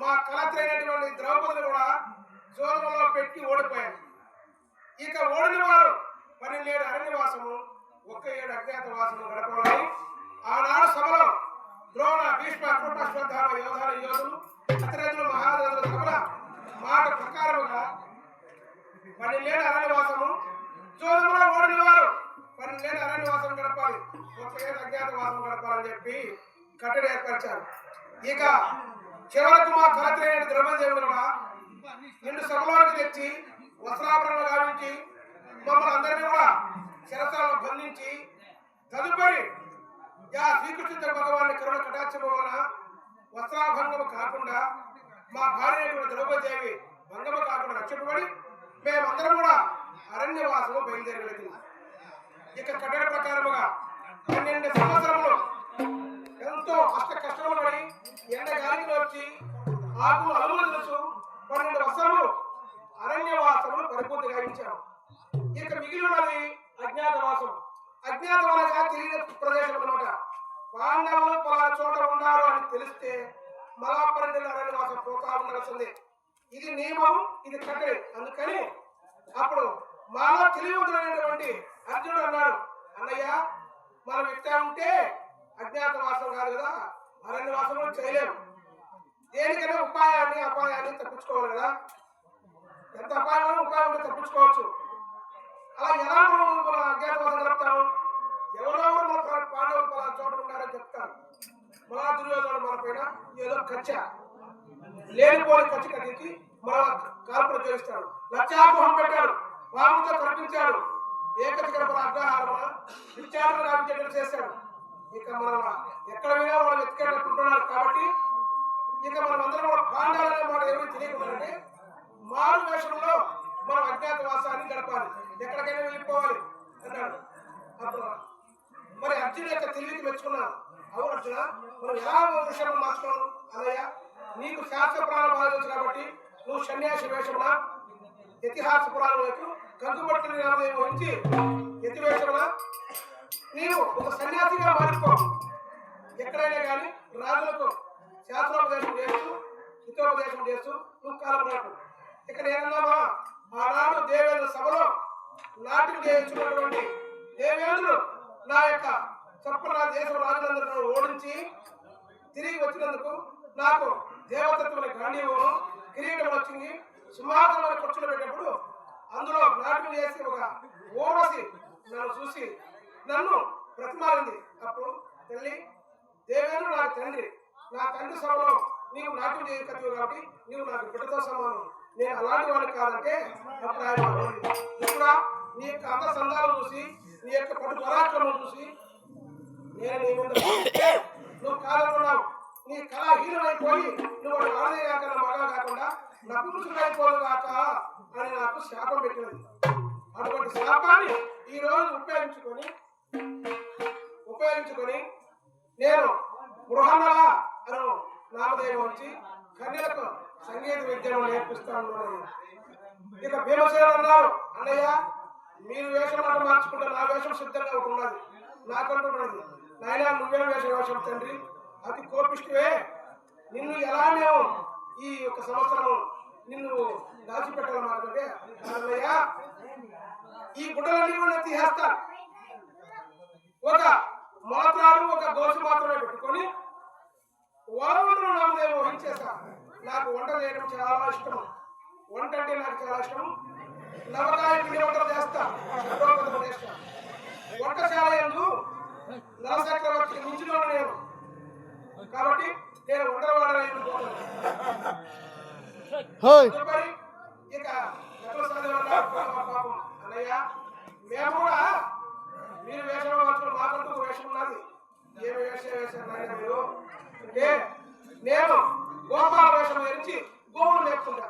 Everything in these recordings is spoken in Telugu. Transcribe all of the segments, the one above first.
మా కలత్రి ద్రౌపదిని కూడా చూదములో పెట్టి ఓడిపోయారు. ఇక ఓడిన వారు పన్నెండేడు అరణ్యవాసము ఒక్క ఏడు అజ్ఞాతవాసము గడపాలని ఆనాడు సభలో ద్రోణ భీష్మ కృపశ్వద్ధామ యోధాల యోధులు అతిరథులు మహారథుల సభల మాట ప్రకారముగా పన్నెండేడు అరణ్యవాసము జోధములో ఓడిన వారు పన్నెండేడు అరణ్యవాసం గడపాలి ఒక్క ఏడు అజ్ఞాతవాసం గడపాలని చెప్పి కట్టడి ఏర్పరిచారు. ఇక చివరకు మా కలత్రైన ద్రౌపదేవుడు నిన్ను సభలోకి తెచ్చి వస్త్రాభరణలు గావించి మమ్మల్ని అందరినీ కూడా శిరసాలను బంధించి తదుపరి యా శ్రీకృష్ణ భగవాన్ని కరుణ కటాక్షము వలన వస్త్రాభంగము కాకుండా మా భార్య ద్రౌపదేవి భంగము కాకుండా రక్షింపబడి మేమందరం కూడా అరణ్యవాసము బయలుదేరగలిగింది ఇక కట్టడ ప్రకారముగా పన్నెండు సంవత్సరములు ఎంతో కష్ట కష్టములు పడి ఎండ గాలికి వచ్చి ఆకులు అలుములు తెలుసు పన్నెండు వస్త్రములు అరణ్యవాసములు పరిపూర్తి గావించాము ఇక మిగిలినది అజ్ఞాతవాసం. అజ్ఞాతవాసగా తెలియని ప్రదేశం అనమాట పాండవులు పలా చోట ఉన్నారు అని తెలిస్తే మలాపరెడ్డి అరణ్యవాసం పోతా ఉండాల్సింది. ఇది నియమం ఇది కట్టడి. అందుకని అప్పుడు మాలో తెలియవద్దులైనటువంటి అర్జునుడు అన్నాడు అన్నయ్య మనం ఇట్టా ఉంటే అజ్ఞాతవాసం కాదు కదా అరణ్యవాసం కూడా చేయలేము. దేనికైనా ఉపాయాన్ని అపాయాన్ని తప్పించుకోవాలి కదా. ఎంత అపాయం ఉపాయం ఉంటే తప్పించుకోవచ్చు. అలా ఎలా మనం మన అజ్ఞాతవాసం జరుపుతాము ఎవరో మన పాండవులు పలా చోట ఉన్నారని చెప్తారు. మన దుర్యోధనుడు మన పైన ఏదో ఖర్చ లేనిపోని ఖర్చు కట్టించి మన కాల్పులు చేస్తాడు లక్ష్యాగ్రహం పెట్టాడు. వాముతో కల్పించాడు ఏకచక్ర అగ్రహారమున విచారణ రావించడం చేశాడు. ఇక మనం ఎక్కడ పోయినా వాళ్ళు వెతికేటట్టున్నారు కాబట్టి ఇక మనం అందరం కూడా పాండాలనే మాట ఎవరికి తెలియకుండానే మారు వేషంలో మనం అజ్ఞాతవాసాన్ని గడపాలి. ఎక్కడికైనా వెళ్ళిపోవాలి అన్నాడు అప్పుడు మరి అర్జున్ యొక్క తెలివికి మెచ్చుకున్నాను అవును అర్జున మనం ఎలా విషయం మార్చుకోను అన్నయ్య? నీకు శాస్త్ర పురాణం బాధించు కాబట్టి నువ్వు సన్యాసి వేషమున ఇతిహాస పురాణం వైపు కందుపట్టిన నామదేవి వహించి ఎతివేషమున నీవు ఒక సన్యాసిగా మారిపో ఎక్కడైనా కానీ రాజులకు శాస్త్రోపదేశం చేస్తూ హితోపదేశం చేస్తూ నువ్వు కాలం నాటు ఇక్కడ ఏమన్నామా ఆనాడు దేవేంద్ర సభలో నాటికి చేయించుకున్నటువంటి దేవేంద్రుడు నా యొక్క చొప్పున నా దేశం రాజులందరూ ఓడించి తిరిగి వచ్చినందుకు నాకు దేవతత్వమైన గాంధీవము కిరీటం వచ్చింది. సింహాసనమైన కూర్చుని పెట్టినప్పుడు అందులో నాట్యం చేసి ఒక ఓడసి నన్ను చూసి నన్ను బ్రతిమాలింది. అప్పుడు తల్లి దేవేంద్రుడు నాకు తండ్రి నా తండ్రి సభలో నీవు నాట్యం చేయగలవు కాబట్టి నీవు నాకు బిడ్డతో సమానం. నేను అలాంటి వాడిని కాదంటే అప్పుడు ఆయన ఇప్పుడు నీ యొక్క అంత సందాలు చూసి నీ యొక్క పట్టు పరాక్రమం చూసి నేను నీ మీద నువ్వు కాదనుకున్నావు. నీ కళ హీనమైపోయి నువ్వు ఆడదే కాక నా మగా కాకుండా నపుంసుకైపోదు కాక అని నాకు శాపం పెట్టినది. అటువంటి శాపాన్ని ఈ రోజు ఉపయోగించుకొని ఉపయోగించుకొని నేను బృహన్నల అను నామదేవం వచ్చి కన్యలకు సంగీత విద్యను నేర్పిస్తాను ఇక భీమసేన అన్నారు అన్నయ్య మీరు వేషం నాకు మార్చుకుంటే నా వేషం సిద్ధంగా ఒకటి ఉన్నది. నాకంటున్నది నాయన నువ్వే వేషం వేషం తండ్రి. అతి కోపిష్టివే. నిన్ను ఎలా మేము ఈ యొక్క సంవత్సరం నిన్ను దాచిపెట్టాలన్నమాట అన్నయ్య ఈ గుడ్డలన్నీ కూడా తీసేస్తా ఒక మాత్రాలు ఒక దోష మాత్రమే పెట్టుకొని వరమును నామదేవం వహించేస్తా నాకు వంట చేయడం చాలా ఇష్టం వంట అంటే నాకు చాలా ఇష్టం నవకాయ పిండి వంటలు చేస్తా. షడ్రోపదం చేస్తా. వంటశాల ఎందు నరచక్రవర్తికి మించిన నేను. కాబట్టి నేను వంటలు వాడని హోయ్. తదుపరి ఇక పాపం. అన్నయ్య మేము కూడా మీరు వేషం మార్చుకుని మాకంటూ ఒక వేషం ఉన్నది ఏమి వేషం వేశారు నేను గోపాల వేషం ధరించి గోవులు మేపుకుంటా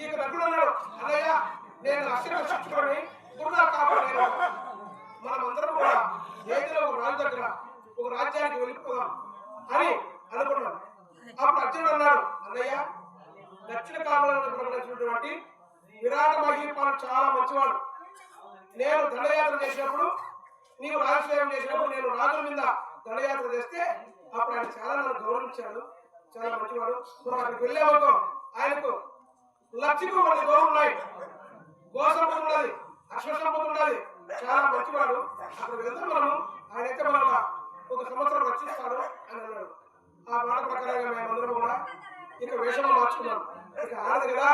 ఇక నటుడు అన్నాడు అన్నయ్య నేను అక్షరం శిక్షకుని గురుగా కాపాడు మనమందరం కూడా ఏదైనా ఒక రాజు దగ్గర ఒక రాజ్యానికి వెళ్ళిపోదాం అని అనుకున్నాం. అప్పుడు అర్జునుడు అన్నాడు అన్నయ్య దక్షిణ కాలంలో ప్రకటించినటువంటి విరాట మహీపాలు చాలా మంచివాడు. నేను దండయాత్ర చేసినప్పుడు నీవు రాజసేవం చేసినప్పుడు నేను రాజుల మీద దండయాత్ర చేస్తే అప్పుడు ఆయన చాలా నన్ను గౌరవించాడు. చాలా మంచివాడు. మనం అక్కడికి వెళ్ళామనుకో ఆయనకు లక్ష్మి కొన్ని గౌరవం ఉన్నాయి గోసంపద ఉన్నది అశ్వసంపద ఉన్నది. చాలా మంచివాడు. అక్కడ వెళ్తే మనము ఆయన అయితే మన ఒక సంవత్సరం రక్షిస్తాడు అని అన్నాడు. ఆ మాట ప్రకారంగా మేమందరం కూడా ఇక వేషంలో మార్చుకున్నాం. ఇక ఆడదు కదా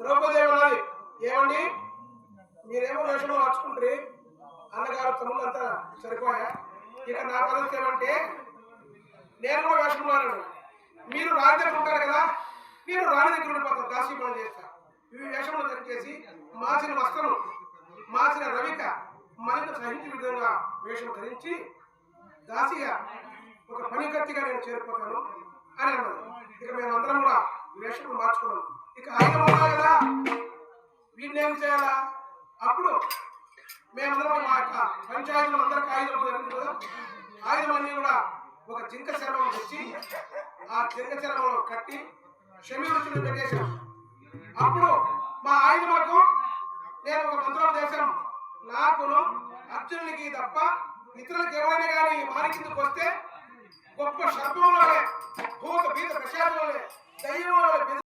ద్రౌపది ఏమన్నది? ఏమండి? మీరేమో వేషంలో మార్చుకుంటారు. అన్నగారు తమ్ముళ్ళంతా సరిపోయా? ఇక నా పరిస్థితి ఏమంటే నేను కూడా వేసుకున్నాను మీరు రాజు దగ్గర ఉంటారు కదా నేను రాణి దగ్గర ఉండిపోతాను దాసీపనం చేస్తా. ఇవి వేషంలో ధరించేసి మాసిన వస్త్రం మాసిన రవిక మరింత సహించే విధంగా వేషం ధరించి దాసిగా ఒక పనికత్తిగా నేను చేరిపోతాను అని అన్నాడు ఇక మేమందరం కూడా వేషం మార్చుకున్నాం. ఇక ఆయన ఉన్నా కదా వీడిని ఏం చేయాలా? అప్పుడు మేమందరం మా పంచాయతీలు అందరూ కాగితం జరిగింది కాగితం అన్ని కూడా ఒక జింక చర్మం తెచ్చి ఆ జింక చర్మంలో కట్టి శమీరుచులు పెట్టేశాం. అప్పుడు మా ఆయుధములకు నేను ఒక మంత్రం చేశాను. నాకు అర్జునునికి తప్ప ఇతరులకు ఎవరైనా కానీ మారి వస్తే గొప్ప శబ్దంలోనే భూత బీత ప్రశాంతంలోనే దయ్యంలోనే